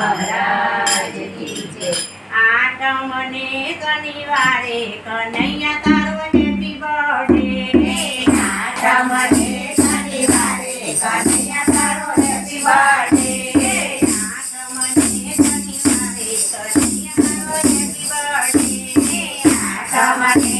મહારાજ શનિવારે કનૈયા તારો happy birthday આટમને શનિવારે કનૈયા તારો હેપી બર્થડે શનિવારે કનૈયા તારો happy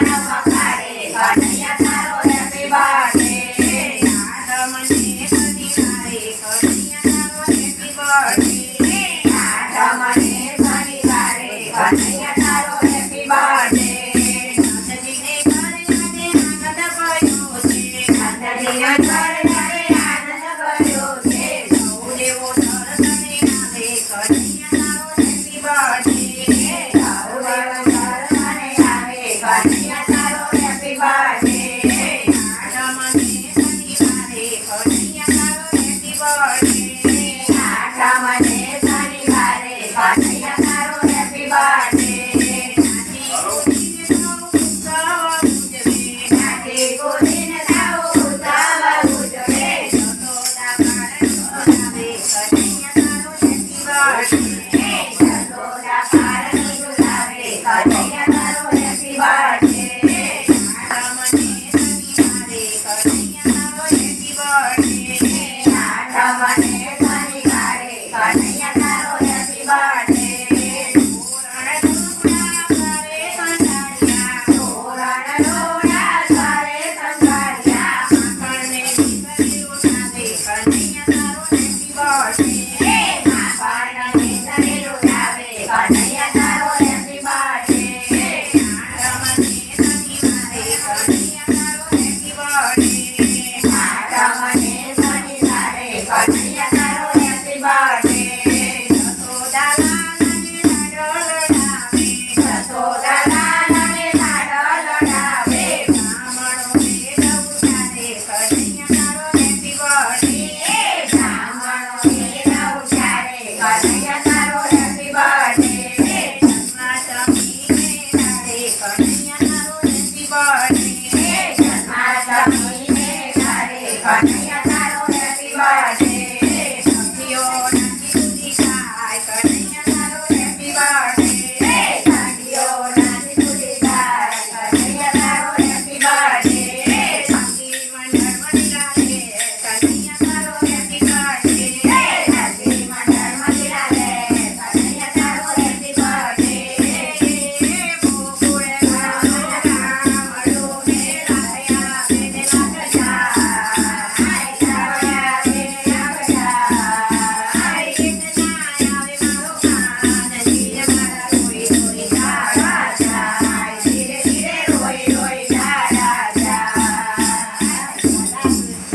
Thank you. i time.